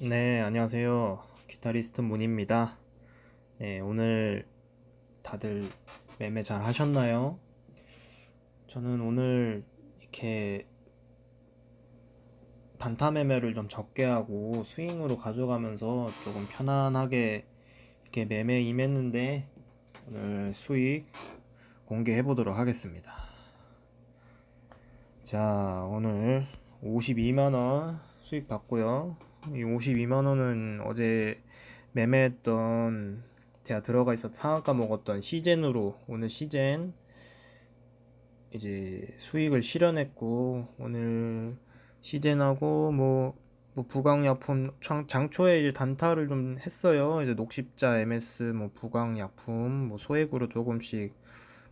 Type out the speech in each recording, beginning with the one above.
네, 안녕하세요. 기타리스트 문입니다. 네, 오늘 다들 매매 잘 하셨나요? 저는 오늘 이렇게 단타 매매를 좀 적게 하고 스윙으로 가져가면서 조금 편안하게 이렇게 매매 임했는데 오늘 수익 공개해 보도록 하겠습니다. 자, 오늘 52만원 수익 받고요. 이 52만 원은 어제 매매했던 제가 들어가 있어 상한가 먹었던 시젠으로 오늘 시젠 이제 수익을 실현했고 오늘 시젠하고 뭐, 뭐 부강약품 장, 장초에 이제 단타를 좀 했어요. 이제 녹십자 MS 뭐 부강약품 뭐 소액으로 조금씩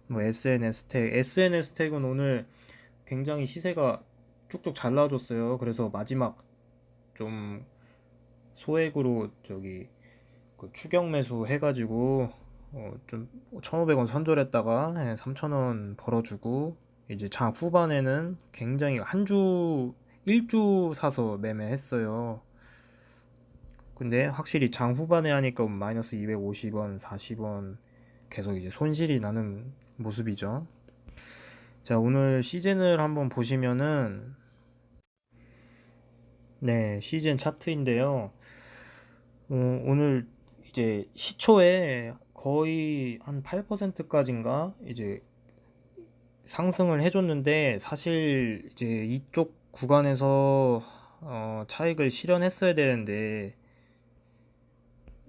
뭐 SNS 택 SNS 택은 오늘 굉장히 시세가 쭉쭉 잘 나와줬어요. 그래서 마지막 좀 소액으로 저기 그 추격 매수 해가지고 어 좀 1,500원 선절했다가 3,000원 벌어주고 이제 장 후반에는 굉장히 한 주, 일주 사서 매매했어요. 근데 확실히 장 후반에 하니까 마이너스 250원, 40원 계속 이제 손실이 나는 모습이죠. 자, 오늘 시즌을 한번 보시면은 네, 시즌 차트인데요. 어, 오늘 이제 시초에 거의 한 8%까지인가 이제 상승을 해줬는데 사실 이제 이쪽 구간에서 어, 차익을 실현했어야 되는데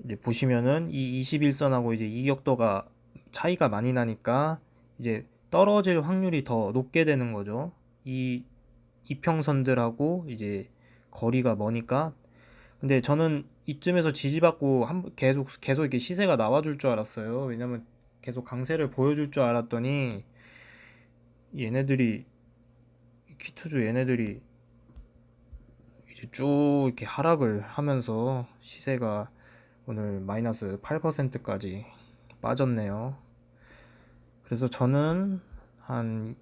이제 보시면은 이 21선하고 이제 이격도가 차이가 많이 나니까 이제 떨어질 확률이 더 높게 되는 거죠. 이 이평선들하고 이제 거리가 머니까 근데 저는 이쯤에서 지지받고 한 계속 계속 이렇게 시세가 나와줄 줄 알았어요. 왜냐면 계속 강세를 보여줄 줄 알았더니 얘네들이 키투주 얘네들이 이제 쭉 이렇게 하락을 하면서 시세가 오늘 마이너스 8%까지 빠졌네요. 그래서 저는 한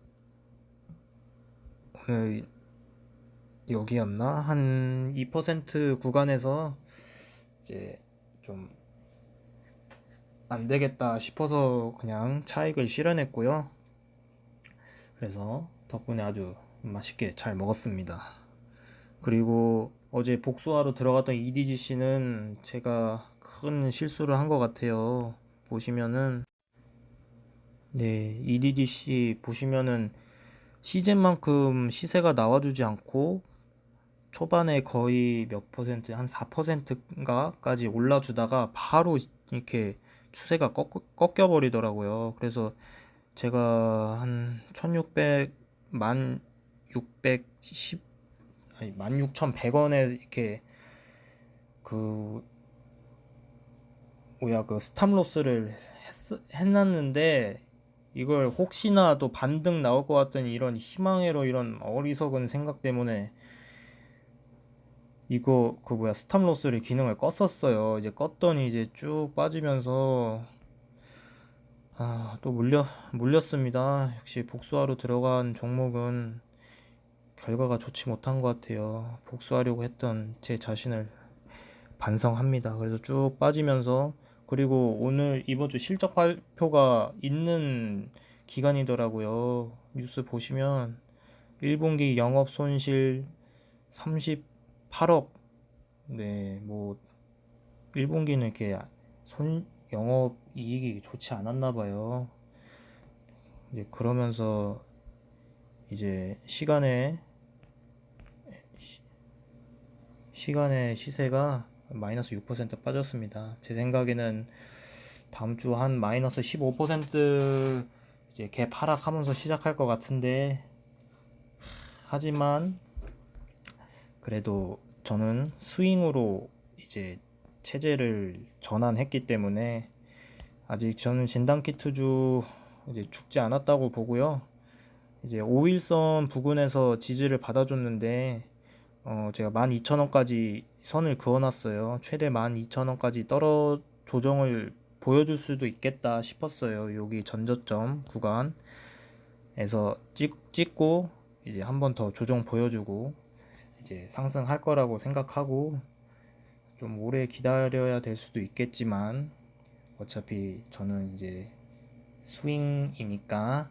오늘 여기였나? 한 2% 구간에서 이제 좀 안 되겠다 싶어서 그냥 차익을 실현했고요. 그래서 덕분에 아주 맛있게 잘 먹었습니다. 그리고 어제 복수하러 들어갔던 EDGC는 제가 큰 실수를 한 것 같아요. 보시면은 네, EDGC 보시면은 시즌만큼 시세가 나와주지 않고 초반에 거의 몇 퍼센트, 한 4%인가까지 올라주다가 바로 이렇게 추세가 꺾, 꺾여 버리더라고요. 그래서 제가 한 1600, 만 610, 아니, 16,100원에 이렇게 그, 뭐야, 그 스탑로스를 했, 해놨는데 이걸 혹시나 또 반등 나올 것 같더니 이런 희망회로 이런 어리석은 생각 때문에 이거 그 뭐야 스탑로스를 기능을 껐었어요. 이제 껐더니 이제 쭉 빠지면서 아, 또 물려 물렸습니다. 역시 복수하러 들어간 종목은 결과가 좋지 못한 것 같아요. 복수하려고 했던 제 자신을 반성합니다. 그래서 쭉 빠지면서 그리고 오늘 이번 주 실적 발표가 있는 기간이더라고요. 뉴스 보시면 1분기 영업 손실 38억 네, 뭐 1분기는 이렇게 손 영업 이익이 좋지 않았나 봐요. 이제 그러면서 이제 시간에 시 간의 시세가 마이너스 6% 빠졌습니다. 제 생각에는 다음 주 한 마이너스 15% 이제 갭 하락하면서 시작할 것 같은데 하지만 그래도 저는 스윙으로 이제 체제를 전환했기 때문에 아직 저는 진단키트주 이제 죽지 않았다고 보고요. 이제 5일선 부근에서 지지를 받아줬는데 어 제가 12,000원까지 선을 그어놨어요. 최대 12,000원까지 떨어 조정을 보여줄 수도 있겠다 싶었어요. 여기 전저점 구간에서 찍, 찍고 이제 한 번 더 조정 보여주고 이제 상승할 거라고 생각하고 좀 오래 기다려야 될 수도 있겠지만 어차피 저는 이제 스윙이니까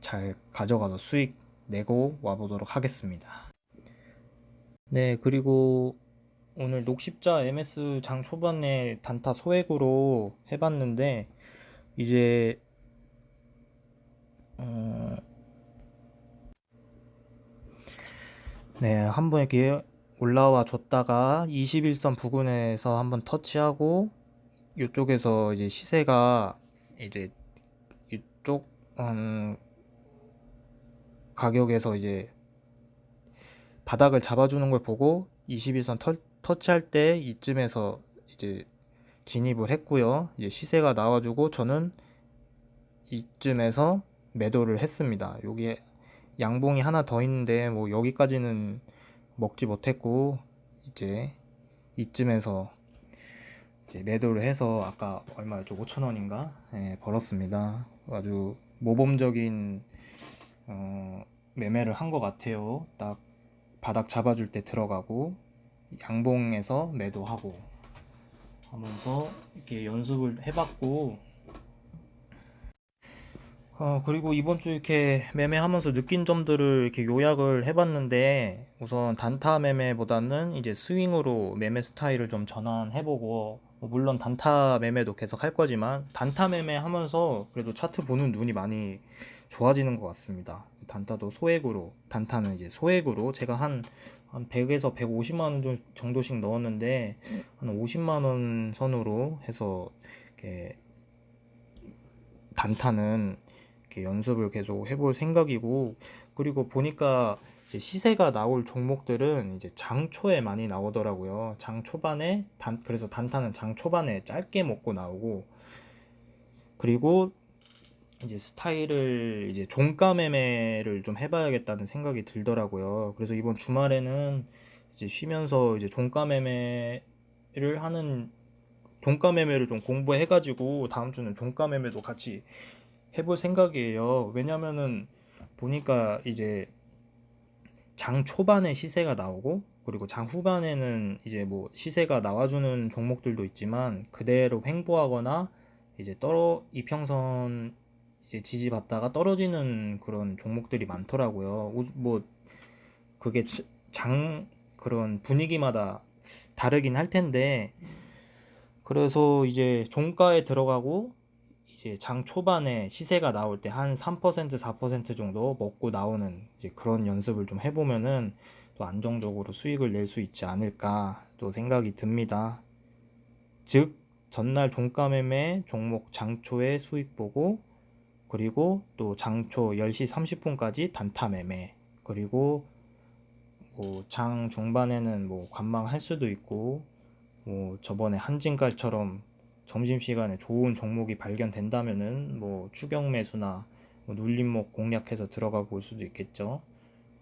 잘 가져가서 수익 내고 와보도록 하겠습니다. 네, 그리고 오늘 녹십자 MS 장 초반에 단타 소액으로 해봤는데 이제 어... 네, 한 번 이렇게 올라와 줬다가 21선 부근에서 한번 터치하고 이쪽에서 이제 시세가 이제 이쪽 음, 가격에서 이제 바닥을 잡아주는 걸 보고 21선 터, 터치할 때 이쯤에서 이제 진입을 했고요. 이제 시세가 나와주고 저는 이쯤에서 매도를 했습니다. 여기에 양봉이 하나 더 있는데 뭐 여기까지는 먹지 못했고 이제 이쯤에서 이제 매도를 해서 아까 얼마였죠? 5천 원인가 예, 벌었습니다. 아주 모범적인 어, 매매를 한 것 같아요. 딱 바닥 잡아줄 때 들어가고 양봉에서 매도하고 하면서 이렇게 연습을 해봤고 어, 그리고 이번 주 이렇게 매매하면서 느낀 점들을 이렇게 요약을 해봤는데 우선 단타 매매보다는 이제 스윙으로 매매 스타일을 좀 전환해보고 뭐 물론 단타 매매도 계속 할 거지만 단타 매매 하면서 그래도 차트 보는 눈이 많이 좋아지는 것 같습니다. 단타도 소액으로 단타는 이제 소액으로 제가 한, 한 100에서 150만 원 정도씩 넣었는데 한 50만 원 선으로 해서 이렇게 단타는 이렇게 연습을 계속 해볼 생각이고 그리고 보니까 시세가 나올 종목들은 이제 장 초에 많이 나오더라고요. 장 초반에 단 그래서 단타는 장 초반에 짧게 먹고 나오고 그리고 이제 스타일을 이제 종가 매매를 좀 해봐야겠다는 생각이 들더라고요. 그래서 이번 주말에는 이제 쉬면서 이제 종가 매매를 하는 종가 매매를 좀 공부해가지고 다음 주는 종가 매매도 같이 해볼 생각이에요. 왜냐면은 보니까 이제 장 초반에 시세가 나오고 그리고 장 후반에는 이제 뭐 시세가 나와주는 종목들도 있지만 그대로 횡보하거나 이제 떨어 이평선 이제 지지받다가 떨어지는 그런 종목들이 많더라고요. 뭐 그게 장 그런 분위기마다 다르긴 할 텐데 그래서 이제 종가에 들어가고 이제 장 초반에 시세가 나올 때 한 3% 4% 정도 먹고 나오는 이제 그런 연습을 좀 해보면은 또 안정적으로 수익을 낼 수 있지 않을까 또 생각이 듭니다. 즉 전날 종가 매매 종목 장초에 수익 보고 그리고 또 장초 10시 30분까지 단타 매매 그리고 뭐 장 중반에는 뭐 관망할 수도 있고 뭐 저번에 한진갈처럼 점심시간에 좋은 종목이 발견된다면은 뭐 추경 매수나 뭐 눌림목 공략해서 들어가 볼 수도 있겠죠.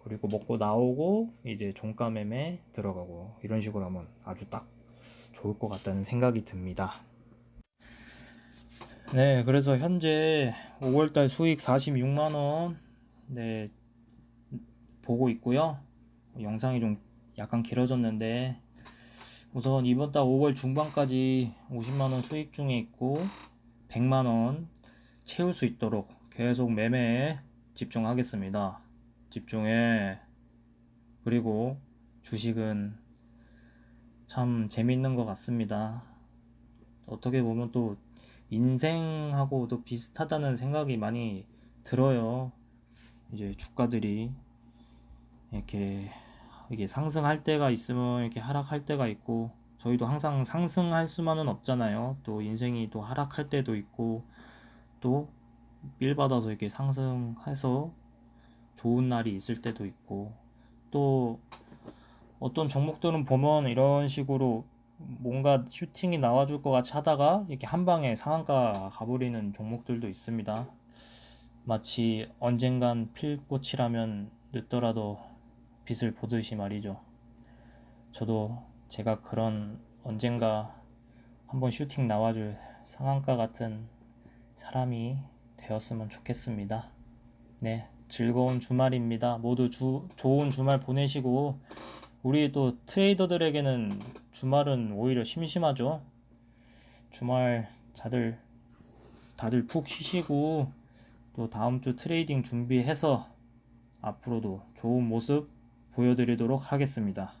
그리고 먹고 나오고 이제 종가 매매 들어가고 이런 식으로 하면 아주 딱 좋을 것 같다는 생각이 듭니다. 네, 그래서 현재 5월달 수익 46만 원, 네, 보고 있고요. 영상이 좀 약간 길어졌는데, 우선 이번 달 5월 중반까지 50만원 수익 중에 있고, 100만원 채울 수 있도록 계속 매매에 집중하겠습니다. 집중해. 그리고 주식은 참 재밌는 것 같습니다. 어떻게 보면 또 인생하고도 비슷하다는 생각이 많이 들어요. 이제 주가들이 이렇게 이게 상승할 때가 있으면 이렇게 하락할 때가 있고 저희도 항상 상승할 수만은 없잖아요. 또 인생이 또 하락할 때도 있고 또 빌 받아서 이렇게 상승해서 좋은 날이 있을 때도 있고 또 어떤 종목들은 보면 이런 식으로 뭔가 슈팅이 나와줄 것 같이 하다가 이렇게 한 방에 상한가 가버리는 종목들도 있습니다. 마치 언젠간 필 꽃이라면 늦더라도 빛을 보듯이 말이죠. 저도 제가 그런 언젠가 한번 슈팅 나와줄 상한가 같은 사람이 되었으면 좋겠습니다. 네, 즐거운 주말입니다. 모두 주, 좋은 주말 보내시고 우리 또 트레이더들에게는 주말은 오히려 심심하죠. 주말 다들 다들 푹 쉬시고 또 다음 주 트레이딩 준비해서 앞으로도 좋은 모습 보여드리도록 하겠습니다.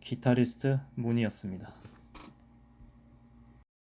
기타리스트 문이었습니다.